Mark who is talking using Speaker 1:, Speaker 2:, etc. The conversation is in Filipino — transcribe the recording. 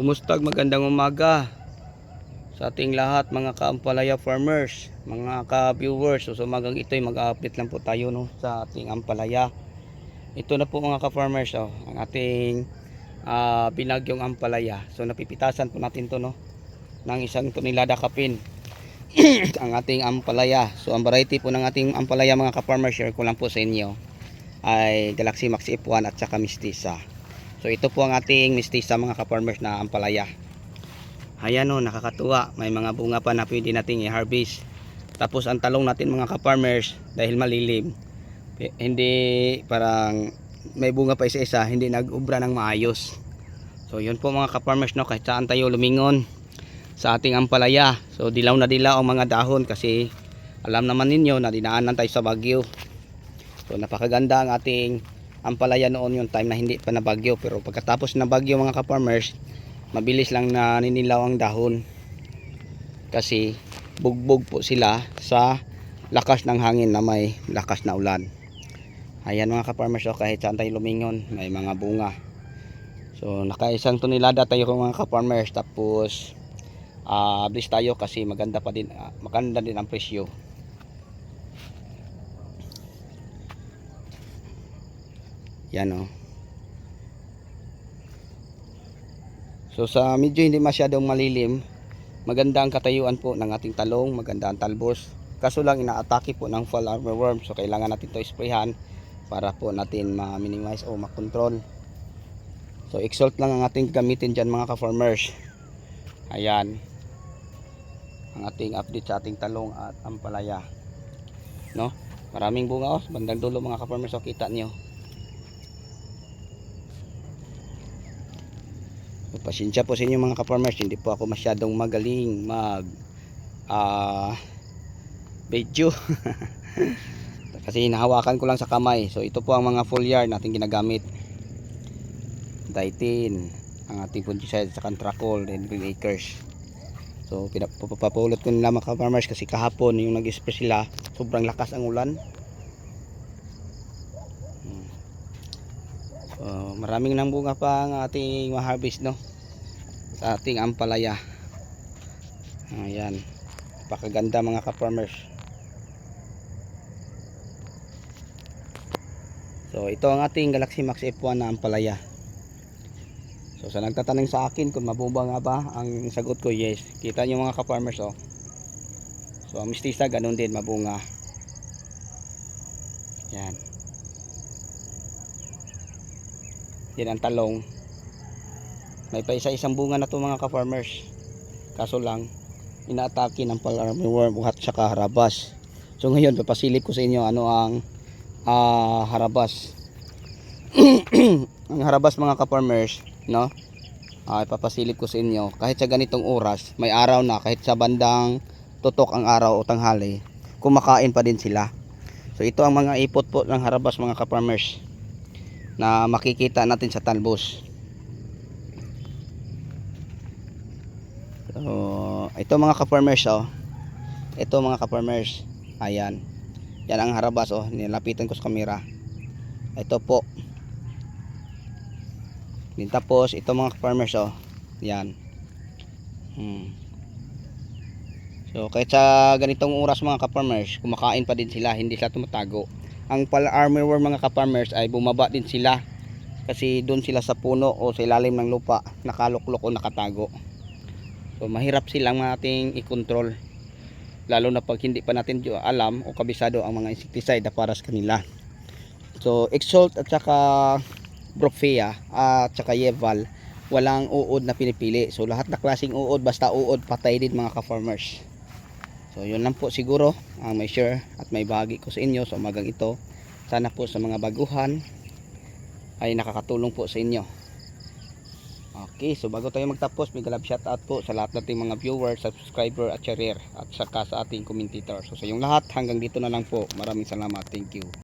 Speaker 1: Kumustag magandang umaga sa ating lahat mga kaampalaya farmers, mga ka-viewers. So, sa umagang ito ay mag-update lang po tayo no, sa ating ampalaya. Ito na po mga ka-farmers, oh, ang ating ah, binagyong ampalaya. So napipitasan po natin to no, ng isang tonelada kapin. ang ating ampalaya. So ang variety po ng ating ampalaya mga ka-farmers, share ko lang po sa inyo ay Galaxy Max F1 at saka Mistisa. So ito po ang ating Mistisa mga ka-farmers na ampalaya. Ayan o, nakakatuwa. May mga bunga pa na pwede nating i-harvest. Tapos ang talong natin mga ka-farmers dahil malilim. eh, Hindi parang may bunga pa isa-isa, hindi nag-ubra ng maayos. So yun po mga ka-farmers no, kahit saan tayo lumingon sa ating ampalaya. So dilaw na dilaw ang mga dahon kasi alam naman ninyo na dinaanan tayo sa bagyo. So napakaganda ang ating ampalaya noon yung time na hindi pa na bagyo. Pero pagkatapos na bagyo mga ka-farmers, mabilis lang na ninilaw ang dahon. Kasi bugbog po sila sa lakas ng hangin na may lakas na ulan. Ayan mga ka-farmers, so kahit saan tayo lumingon, may mga bunga. So nakaisang tonelada tayo mga ka-farmers tapos uh, tayo kasi maganda pa din ah, maganda din ang presyo. Yan oh. So sa medyo hindi masyadong malilim, maganda ang katayuan po ng ating talong, maganda ang talbos. Kaso lang inaatake po ng fall armyworm so kailangan natin to sprayhan para po natin ma-minimize o ma-control. So exalt lang ang ating gamitin dyan mga ka-farmers. Ayan. Ang ating update sa ating talong at ampalaya. No? Maraming bunga oh. Bandang dulo mga ka-farmers. So kita nyo. Pasensya po sa inyo mga ka-farmers. Hindi po ako masyadong magaling mag ah video. Kasi hinahawakan ko lang sa kamay. So ito po ang mga foliar natin ginagamit. Daitin, ang ating fungicide sa Cantracol and Green Acres. So pinapapulot ko nila mga farmers kasi kahapon yung nag-spray sila, sobrang lakas ang ulan. Hmm. So maraming nang bunga pa ang ating ma-harvest no sa ating ampalaya. Ayan. Napakaganda mga ka-farmers. So ito ang ating Galaxy Max F1 na ampalaya. So sa nagtatanong sa akin kung mabumba nga ba, ang sagot ko yes. Kita niyo mga ka-farmers oh. So ang mistisa ganun din mabunga. Yan. Yan ang talong. May pa isa-isang bunga na to mga ka-farmers. Kaso lang inaatake ng palarmy worm at saka harabas. So ngayon papasilip ko sa inyo ano ang ah, harabas ang harabas mga ka-farmers no ay papasilip ko sa inyo kahit sa ganitong oras may araw na kahit sa bandang tutok ang araw o tanghali kumakain pa din sila so ito ang mga ipot po ng harabas mga ka-farmers na makikita natin sa talbos so ito mga ka-farmers oh ito mga ka-farmers ayan yan ang harabas oh, nilapitan ko sa kamera. Ito po. Din tapos ito mga farmers oh. Yan. Hmm. So kahit sa ganitong oras mga ka-farmers, kumakain pa din sila, hindi sila tumatago. Ang pala armyworm mga ka-farmers ay bumaba din sila. Kasi doon sila sa puno o sa ilalim ng lupa nakaluklok o nakatago. So mahirap silang nating i-control. Lalo na pag hindi pa natin alam o kabisado ang mga insecticide para sa kanila. So Exalt at saka Brofea at saka Yeval walang uod na pinipili. So lahat na klaseng uod basta uod patay din mga ka-farmers so yun lang po siguro ang may share at may bahagi ko sa inyo sa umagang ito sana po sa mga baguhan ay nakakatulong po sa inyo Okay, so bago tayo magtapos, may galab shoutout po sa lahat nating mga viewers, subscriber at sharer at saka sa ating commentator. So sa yung lahat, hanggang dito na lang po. Maraming salamat. Thank you.